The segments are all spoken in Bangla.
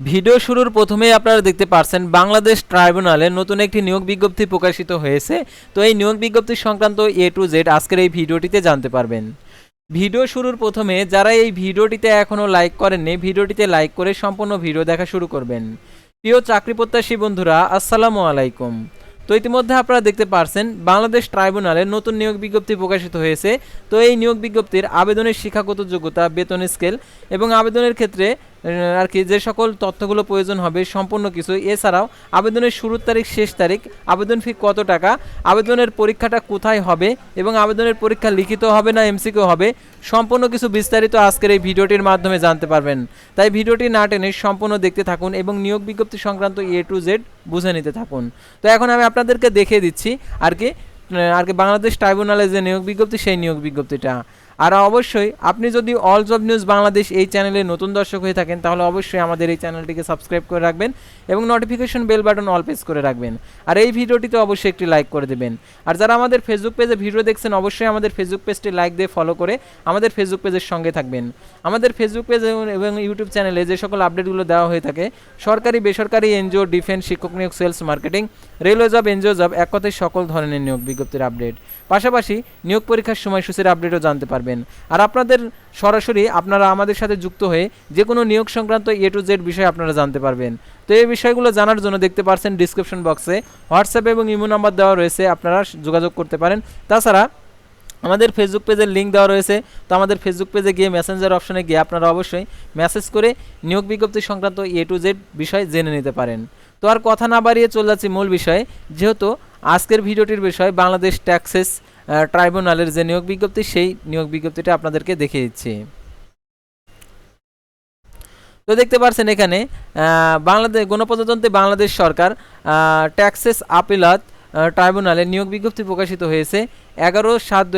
ভিডিও শুরুর প্রথমেই আপনারা দেখতে পারছেন বাংলাদেশ ট্রাইব্যুনালে নতুন একটি নিয়োগ বিজ্ঞপ্তি প্রকাশিত হয়েছে। তো এই নিয়োগ বিজ্ঞপ্তি সংক্রান্ত এ টু জেড আজকের এই ভিডিওটিতে জানতে পারবেন। ভিডিও শুরুর প্রথমে যারা এই ভিডিওটিতে এখনও লাইক করেননি, ভিডিওটিতে লাইক করে সম্পূর্ণ ভিডিও দেখা শুরু করবেন। প্রিয় চাকরি প্রত্যাশী বন্ধুরা, আসসালামু আলাইকুম। তো ইতিমধ্যে আপনারা দেখতে পারছেন বাংলাদেশ ট্রাইব্যুনালে নতুন নিয়োগ বিজ্ঞপ্তি প্রকাশিত হয়েছে। তো এই নিয়োগ বিজ্ঞপ্তির আবেদনের শিক্ষাগত যোগ্যতা, বেতন স্কেল এবং আবেদনের ক্ষেত্রে আর কি, যে সকল তথ্যগুলো প্রয়োজন হবে, সম্পূর্ণ কিছু। এছাড়াও, আবেদনের শুরুর তারিখ, শেষ তারিখ, আবেদন ফি কত টাকা, আবেদনের পরীক্ষাটা কোথায় হবে এবং আবেদনের পরীক্ষা লিখিত হবে না এমসিকিউ হবে, সম্পূর্ণ কিছু বিস্তারিত আজকের এই ভিডিওটির মাধ্যমে জানতে পারবেন। তাই ভিডিওটি না টেনে সম্পূর্ণ দেখতে থাকুন এবং নিয়োগ বিজ্ঞপ্তি সংক্রান্ত এ টু জেড বুঝে নিতে থাকুন। তো এখন আমি আপনাদেরকে দেখিয়ে দিচ্ছি আর কি আর কি বাংলাদেশ ট্রাইব্যুনালে যে নিয়োগ বিজ্ঞপ্তি, সেই নিয়োগ বিজ্ঞপ্তিটা। আর অবশ্যই আপনি যদি অল জব নিউজ বাংলাদেশ এই চ্যানেলে নতুন দর্শক হয়ে থাকেন, তাহলে অবশ্যই আমাদের এই চ্যানেলটিকে সাবস্ক্রাইব করে রাখবেন এবং notification bell button all press করে রাখবেন। আর এই ভিডিওটিতে অবশ্যই একটি লাইক করে দেবেন। আর যারা আমাদের ফেসবুক পেজে ভিডিও দেখছেন, অবশ্যই আমাদের ফেসবুক পেজটি লাইক দিয়ে ফলো করে আমাদের ফেসবুক পেজের সঙ্গে থাকবেন। আমাদের ফেসবুক পেজ এবং ইউটিউব চ্যানেলে যে সকল আপডেটগুলো দেওয়া হয়ে থাকে, সরকারি, বেসরকারি এনজিও ডিফেন্স শিক্ষক নিয়োগ sales marketing railway job NGO job এক কথায় সকল ধরনের নিয়োগ বিজ্ঞপ্তির আপডেট পাশাপাশি নিয়োগ পরীক্ষার সময়সূচির আপডেটও জানতে পারবেন। আর আপনাদের সরাসরি আপনারা আমাদের সাথে যুক্ত হয়ে যে কোনো নিয়োগ সংক্রান্ত এ টু জেড বিষয়ে আপনারা জানতে পারবেন। তো এই বিষয়গুলো জানার জন্য দেখতে পারছেন ডিসক্রিপশন বক্সে হোয়াটসঅ্যাপ এবং ইমো নাম্বার দেওয়া রয়েছে, আপনারা যোগাযোগ করতে পারেন। তাছাড়া আমাদের ফেসবুক পেজের লিঙ্ক দেওয়া রয়েছে। তো আমাদের ফেসবুক পেজে গিয়ে মেসেঞ্জার অপশনে গিয়ে আপনারা অবশ্যই মেসেজ করে নিয়োগ বিজ্ঞপ্তি সংক্রান্ত এ টু জেড বিষয় জেনে নিতে পারেন। তো আর কথা না বাড়িয়ে চলে যাচ্ছি মূল বিষয়ে। যেহেতু আজকের ভিডিওটির বিষয় বাংলাদেশ ট্যাক্সেস ট্রাইব্যুনালের যে নিয়োগ বিজ্ঞপ্তি, সেই নিয়োগ বিজ্ঞপ্তিটা আপনাদেরকে দেখিয়ে দিচ্ছি। তো দেখতে পাচ্ছেন এখানে বাংলাদেশ গণপ্রজাতন্ত্রী বাংলাদেশ সরকার ট্যাক্সেস আপিলাত ট্রাইব্যুনালে নিয়োগ বিজ্ঞপ্তি প্রকাশিত হয়েছে এগারো সাত দু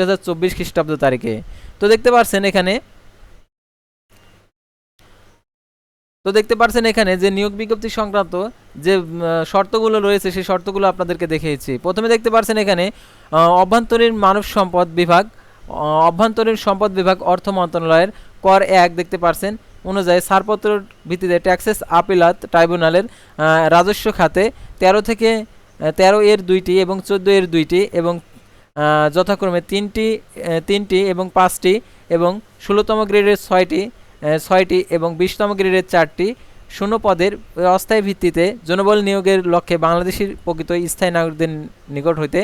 খ্রিস্টাব্দ তারিখে। তো দেখতে পাচ্ছেন এখানে তো দেখতে পাচ্ছেন এখানে যে নিয়োগ বিজ্ঞপ্তি সংক্রান্ত যে শর্তগুলো রয়েছে, সেই শর্তগুলো আপনাদেরকে দেখিয়েছি। প্রথমে দেখতে পাচ্ছেন এখানে অভ্যন্তরীণ মানব সম্পদ বিভাগ অভ্যন্তরীণ সম্পদ বিভাগ অর্থ মন্ত্রণালয়ের কর এক দেখতে পাচ্ছেন অনুযায়ী ছাড়পত্র ভিত্তিতে ট্যাক্সেস আপিলাত ট্রাইব্যুনালের রাজস্ব খাতে তেরো থেকে তেরো এর দুইটি এবং চোদ্দ এর দুইটি এবং যথাক্রমে তিনটি তিনটি এবং পাঁচটি এবং ষোলোতম গ্রেডের ছয়টি ছয়টি এবং বিশতম গ্রেডের চারটি শূন্য পদের অস্থায়ী ভিত্তিতে জনবল নিয়োগের লক্ষ্যে বাংলাদেশের প্রকৃত স্থায়ী নাগরিকদের নিকট হইতে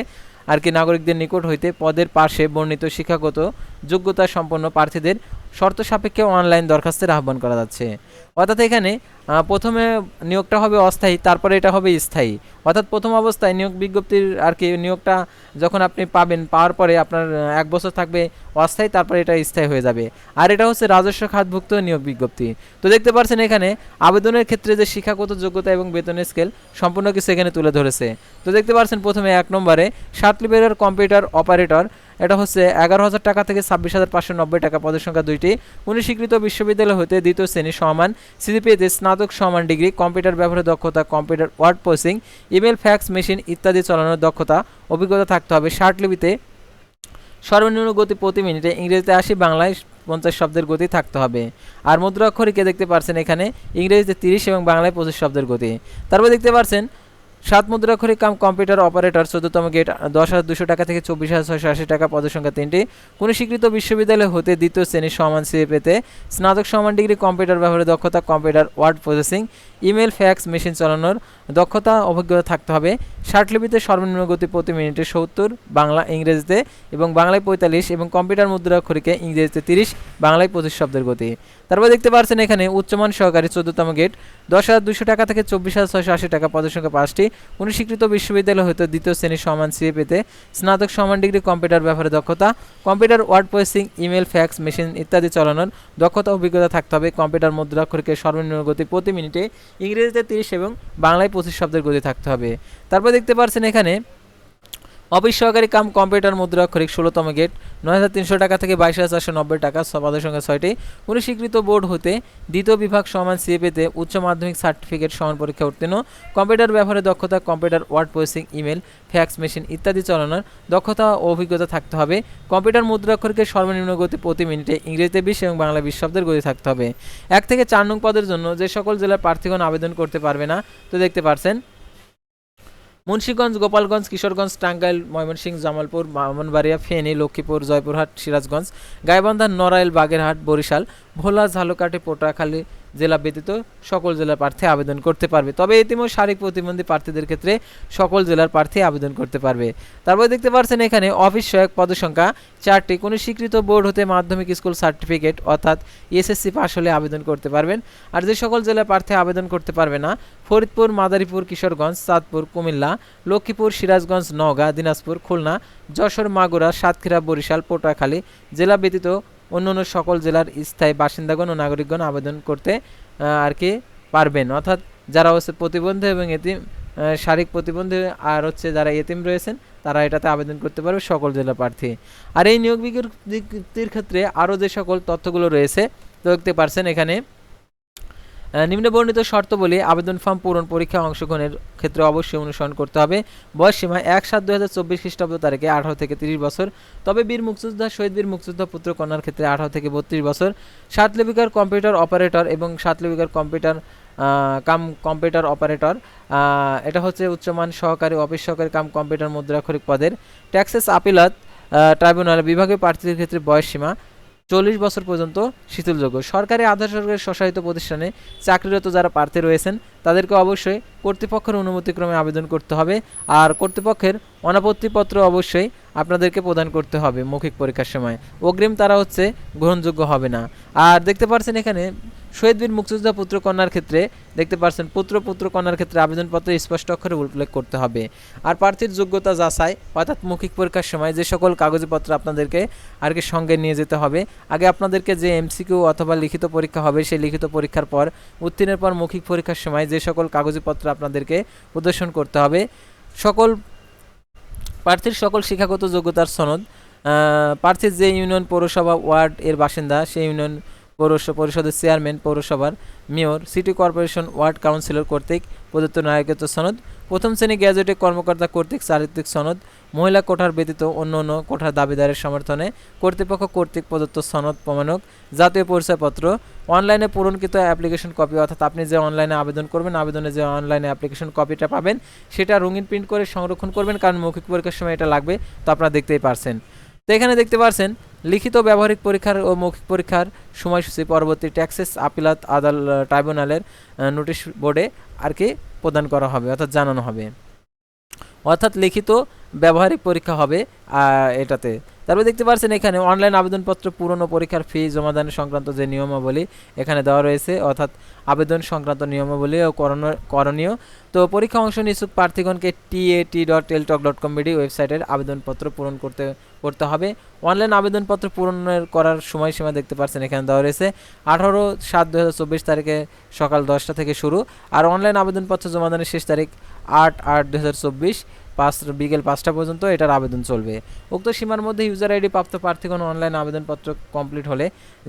আর কি নাগরিকদের নিকট হইতে পদের পাশে বর্ণিত শিক্ষাগত যোগ্যতা সম্পন্ন প্রার্থীদের শর্ত সাপেক্ষে অনলাইন দরখাস্তের আহ্বান করা যাচ্ছে। অর্থাৎ এখানে প্রথমে নিয়োগটা হবে অস্থায়ী, তারপরে এটা হবে স্থায়ী। অর্থাৎ প্রথম অবস্থায় নিয়োগ বিজ্ঞপ্তির আর কি নিয়োগটা যখন আপনি পাবেন, পাওয়ার পরে আপনার এক বছর থাকবে অস্থায়ী, তারপরে এটা স্থায়ী হয়ে যাবে। আর এটা হচ্ছে রাজস্ব খাতভুক্ত নিয়োগ বিজ্ঞপ্তি। তো দেখতে পাচ্ছেন এখানে, আবেদনের ক্ষেত্রে যে শিক্ষাগত যোগ্যতা এবং বেতনের স্কেল সম্পূর্ণ কিছু এখানে তুলে ধরেছে। তো দেখতে পাচ্ছেন প্রথমে এক নম্বরে, সাত লিবের কম্পিউটার অপারেটর এটা হচ্ছে এগারো হাজার টাকা থেকে ছাব্বিশ হাজার পাঁচশো নব্বই টাকা পদের সংখ্যা দুইটি। উনি বিশ্ববিদ্যালয় হতে দ্বিতীয় শ্রেণি সমান সিজিপিএতে স্নাতক সমান ডিগ্রি, কম্পিউটার ব্যবহারের দক্ষতা, computer word processing, email, fax, machine ইত্যাদি চালানোর দক্ষতা, অভিজ্ঞতা থাকতে হবে। ষাট লিপিতে সর্বনিম্ন গতি প্রতি মিনিটে ইংরেজিতে আশি, বাংলায় পঞ্চাশ শব্দের গতি থাকতে হবে। আর মুদ্রাক্ষরিকে দেখতে পারছেন এখানে, ইংরেজিতে তিরিশ এবং বাংলায় পঁচিশ শব্দের গতি। তারপর দেখতে পারছেন সাত মুদ্রাক্ষরিক কাম কম্পিউটার অপারেটর, চোদ্দতম গেট, দশ হাজার দুশো টাকা থেকে চব্বিশ হাজার ছয়শো আশি টাকা পদসংখ্যা সংখ্যা তিনটি। কোনো স্বীকৃত বিশ্ববিদ্যালয় হতে দ্বিতীয় শ্রেণির সমান সিএ পেতে স্নাতক সমান ডিগ্রি কম্পিউটার ব্যবহারে দক্ষতা computer word processing email, fax, machine চালানোর দক্ষতা, অভিজ্ঞতা থাকতে হবে। ষাটলিপিতে সর্বনিম্ন গতি প্রতি মিনিটে সত্তর, বাংলা, ইংরেজিতে এবং বাংলায় পঁয়তাল্লিশ এবং কম্পিউটার মুদ্রা মুদ্রাক্ষরিকে ইংরেজিতে তিরিশ, বাংলায় পঁচিশ শব্দের গতি। তারপর দেখতে পাচ্ছেন এখানে উচ্চমান সহকারী চোদ্দতম গেট। দশ হাজার দুশো টাকা থেকে চব্বিশ হাজার ছয়শো আশি টাকা পদের সংখ্যা পাঁচটি। কোনো স্বীকৃত বিশ্ববিদ্যালয় হতে দ্বিতীয় শ্রেণির সমান সিএ পেতে স্নাতক সমান ডিগ্রি কম্পিউটার ব্যবহারের দক্ষতা। Computer word processing, email, fax, machine ইত্যাদি চালানোর দক্ষতা, অভিজ্ঞতা থাকতে হবে। কম্পিউটার মুদ্রা মুদ্রাক্ষরিকে সর্বনিম্ন গতি প্রতি মিনিটে ইংরেজিতে তিরিশ এবং বাংলায় পঁচিশ শব্দের গতি থাকতে হবে। তারপর দেখতে পাচ্ছেন এখানে অফিস সহকারী কাম কম্পিউটার মুদ্রা অক্ষরিক ষোলোতম গেট, নয় হাজার তিনশো টাকা থেকে বাইশ হাজার চারশো নব্বই টাকা পদের সঙ্গে ছয়টি। কোনো স্বীকৃত বোর্ড হতে দ্বিতীয় বিভাগ সমান সিএপিতে উচ্চ মাধ্যমিক সার্টিফিকেট সমান পরীক্ষা উত্তীর্ণ। কম্পিউটার ব্যবহারে দক্ষতা, computer word processing, email, fax machine ইত্যাদি চালানোর দক্ষতা ও অভিজ্ঞতা থাকতে হবে। কম্পিউটার মুদ্রা অক্ষরকে সর্বনিম্ন গতি প্রতি মিনিটে ইংরেজিতে বিশ এবং বাংলা বিশ শব্দের গতি থাকতে হবে। এক থেকে চার নং পদের জন্য যে সকল জেলার প্রার্থীগণ আবেদন করতে পারবে না, তো দেখতে পারছেন। মুন্সীগঞ্জ, গোপালগঞ্জ, কিশোরগঞ্জ, টাঙ্গাইল, ময়মনসিংহ, জামালপুর মামনবাড়িয়া ফেনী, লক্ষ্মীপুর, জয়পুরহাট, সিরাজগঞ্জ, গাইবান্ধা, নড়াইল, বাগেরহাট, বরিশাল, ভোলা, ঝালকাঠি, পটুয়াখালী জেলা ব্যতীত সকল জেলার প্রার্থী আবেদন করতে পারবে। তবে ইতিমধ্যে শারীরিক প্রতিবন্ধী প্রার্থীদের ক্ষেত্রে সকল জেলার প্রার্থী আবেদন করতে পারবে। তারপরে দেখতে পাচ্ছেন এখানে অফিস সহায়ক পদসংখ্যা চারটি। কোনো স্বীকৃত বোর্ড হতে মাধ্যমিক স্কুল সার্টিফিকেট অর্থাৎ এসএসসি পাশ হলে আবেদন করতে পারবেন। আর যে সকল জেলার প্রার্থী আবেদন করতে পারবে না, ফরিদপুর, মাদারীপুর, কিশোরগঞ্জ, চাঁদপুর, কুমিল্লা, লক্ষ্মীপুর, সিরাজগঞ্জ, নওগাঁ, দিনাজপুর, খুলনা, যশোর, মাগুরা, সাতক্ষীরা, বরিশাল, পটুয়াখালী জেলা ব্যতীত অন্য অন্য সকল জেলার স্থায়ী বাসিন্দাগণ ও নাগরিকগণ আবেদন করতে আর কি পারবেন। অর্থাৎ যারা হচ্ছে প্রতিবন্ধী এবং এতিম শারীরিক প্রতিবন্ধী আর হচ্ছে যারা এতিম রয়েছেন, তারা এটাতে আবেদন করতে পারবে সকল জেলা প্রার্থী। আর এই নিয়োগ বিজ্ঞপ্তির ক্ষেত্রে আরও যে সকল তথ্যগুলো রয়েছে, দেখতে পারছেন এখানে। আহ, নিম্ন বর্ণিত শর্তাবলী আবেদন ফর্ম পূরণ পরীক্ষা অংশগ্রহণের ক্ষেত্রে অবশ্যই অনুসরণ করতে হবে। বয়স সীমা এক সাত দুই হাজার চব্বিশ খ্রিস্টাব্দ তারিখে আঠারো থেকে তিরিশ বছর। তবে বীর মুক্তিযোদ্ধা শহীদ বীর মুক্তিযোদ্ধা পুত্র কন্যার ক্ষেত্রে আঠারো থেকে বত্রিশ বছর। সাত লিপিকার কম্পিউটার অপারেটর এবং সাত লিপিকার কম্পিউটার কাম কম্পিউটার অপারেটর এটা হচ্ছে উচ্চমান সহকারী অফিস সহকারী কাম কম্পিউটার মুদ্রাক্ষরিক পদের। ট্যাক্সেস আপিলাত ট্রাইব্যুনাল বিভাগীয় প্রার্থীদের ক্ষেত্রে বয়স সীমা চল্লিশ বছর পর্যন্ত শিথিলযোগ্য সরকারি আধার সরকারি স্বশাসিত প্রতিষ্ঠানে চাকরিরত যারা প্রার্থী রয়েছেন, তাদেরকে অবশ্যই কর্তৃপক্ষের অনুমতিক্রমে আবেদন করতে হবে। আর কর্তৃপক্ষের অনাপত্তিপত্র অবশ্যই আপনাদেরকে প্রদান করতে হবে মৌখিক পরীক্ষার সময়। অগ্রিম তারা হচ্ছে গ্রহণযোগ্য হবে না। আর দেখতে পাচ্ছেন এখানে শহীদ বীর মুক্তিযোদ্ধা পুত্র কন্যার ক্ষেত্রে দেখতে পাচ্ছেন পুত্র পুত্র কন্যার ক্ষেত্রে আবেদনপত্রে স্পষ্ট অক্ষরে উল্লেখ করতে হবে। আর প্রার্থীর যোগ্যতা যাচাই অর্থাৎ মৌখিক পরীক্ষার সময় যে সকল কাগজপত্র আপনাদেরকে আর কি সঙ্গে নিয়ে যেতে হবে, আগে আপনাদেরকে যে এমসিকিউ অথবা লিখিত পরীক্ষা হবে সেই লিখিত পরীক্ষার পর, উত্তীর্ণের পর মৌখিক পরীক্ষার সময় যে সকল কাগজপত্র আপনাদেরকে প্রদর্শন করতে হবে। সকল প্রার্থীর সকল শিক্ষাগত যোগ্যতার সনদ প্রার্থীর যে ইউনিয়ন পৌরসভা ওয়ার্ড এর বাসিন্দা সেই ইউনিয়ন পৌরস পরিষদের চেয়ারম্যান, পৌরসভার mayor, city corporation ward councillor কর্তৃক প্রদত্ত নাগরিকত্ব সনদ, প্রথম শ্রেণি গ্যাজেটে কর্মকর্তা কর্তৃক চারিত্রিক সনদ, মহিলা কোঠার ব্যতীত অন্য অন্য কোঠার দাবিদারের সমর্থনে কর্তৃপক্ষ কর্তৃক প্রদত্ত সনদ প্রমাণক, জাতীয় পরিচয়পত্র, অনলাইনে পূরণকৃত অ্যাপ্লিকেশন কপি অর্থাৎ আপনি যে অনলাইনে আবেদন করবেন, আবেদনে যে অনলাইনে অ্যাপ্লিকেশন কপিটা পাবেন, সেটা রঙিন প্রিন্ট করে সংরক্ষণ করবেন, কারণ মৌখিক পরীক্ষার সময় এটা লাগবে, তো আপনারা দেখতেই পারছেন। তো এখানে দেখতে পাচ্ছেন লিখিত ব্যবহারিক পরীক্ষার ও মৌখিক পরীক্ষার সময়সূচি পরবর্তী ট্যাক্সেস আপিলাত আদাল ট্রাইব্যুনালের নোটিশ বোর্ডে আর কি প্রদান করা হবে, অর্থাৎ জানানো হবে। অর্থাৎ লিখিত ব্যবহারিক পরীক্ষা হবে এটাতে। তারপরে দেখতে পাচ্ছেন এখানে অনলাইন আবেদনপত্র পূরণ ও পরীক্ষার ফি জমাদান সংক্রান্ত যে নিয়মাবলী এখানে দেওয়া রয়েছে, অর্থাৎ আবেদন সংক্রান্ত নিয়মাবলী ও করণ- করণীয়। তো পরীক্ষা অংশ নিচ্ছুক প্রার্থীগণকে TAT dot Teletalk dot com BD ওয়েবসাইটের আবেদনপত্র পূরণ করতে করতে হবে। অনলাইন আবেদনপত্র পূরণের করার সময়সীমা দেখতে পাচ্ছেন এখানে দেওয়া রয়েছে আঠারো সাত দু হাজার তারিখে সকাল দশটা থেকে শুরু। আর অনলাইন আবেদনপত্র জমাদানের শেষ তারিখ আট আট দু পাঁচ বিকেল পাঁচটা পর্যন্ত এটার আবেদন চলবে। উক্ত সীমার মধ্যে ইউজার আইডি প্রাপ্ত প্রার্থীগণ অনলাইন আবেদনপত্র কমপ্লিট হলে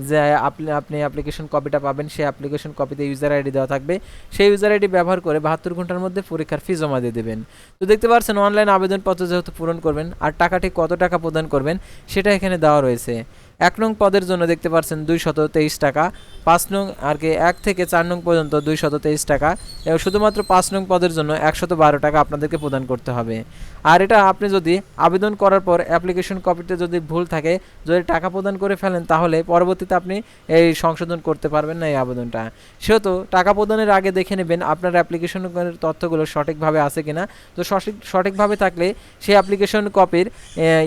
যে আপনি আপনি অ্যাপ্লিকেশন কপিটা পাবেন, সেই অ্যাপ্লিকেশন কপিতে ইউজার আইডি দেওয়া থাকবে। সেই ইউজার আইডি ব্যবহার করে বাহাত্তর ঘণ্টার মধ্যে পরীক্ষার ফি জমা দিয়ে দেবেন। তো দেখতে পাচ্ছেন অনলাইন আবেদনপত্র যেহেতু পূরণ করবেন, আর টাকাটি কত টাকা প্রদান করবেন, সেটা এখানে দেওয়া রয়েছে। এক নং পদের জন্য দেখতে পাচ্ছেন দুই শত তেইশ টাকা, পাঁচ নং আর কি এক থেকে চার নং পর্যন্ত দুই শত তেইশ টাকা, এবং শুধুমাত্র পাঁচ নং পদের জন্য একশত বারো টাকা আপনাদেরকে প্রদান করতে হবে। আর এটা আপনি যদি আবেদন করার পর অ্যাপ্লিকেশন কপিতে যদি ভুল থাকে, যদি টাকা প্রদান করে ফেলেন, তাহলে পরবর্তীতে আপনি এই সংশোধন করতে পারবেন না এই আবেদনটা। সেহেতু টাকা প্রদানের আগে দেখে নেবেন আপনার অ্যাপ্লিকেশনের তথ্যগুলো সঠিকভাবে আছে কিনা। তো সঠিক, সঠিকভাবে থাকলে সেই অ্যাপ্লিকেশন কপির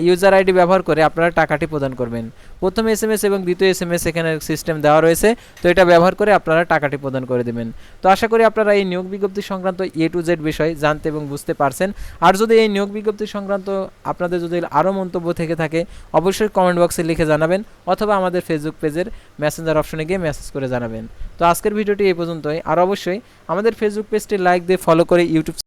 ইউজার আইডি ব্যবহার করে আপনারা টাকাটি প্রদান করবেন। প্রথম এস এম এস এবং দ্বিতীয় এস এম এস এখানে সিস্টেম দেওয়া রয়েছে। তো এটা ব্যবহার করে আপনারা টাকাটি প্রদান করে দেবেন। তো আশা করি আপনারা এই নিয়োগ বিজ্ঞপ্তি সংক্রান্ত এ টু জেড বিষয় জানতে এবং বুঝতে পারছেন। আর যদি এই নিয়োগ বিজ্ঞপ্তি সংক্রান্ত আপনাদের যদি আরও মন্তব্য থেকে থাকে, অবশ্যই কমেন্ট বক্সে লিখে জানাবেন অথবা আমাদের ফেসবুক পেজের মেসেঞ্জার অপশনে গিয়ে মেসেজ করে জানাবেন। তো আজকের ভিডিওটি এই পর্যন্তই। আর অবশ্যই আমাদের ফেসবুক পেজটি লাইক দিয়ে ফলো করে ইউটিউব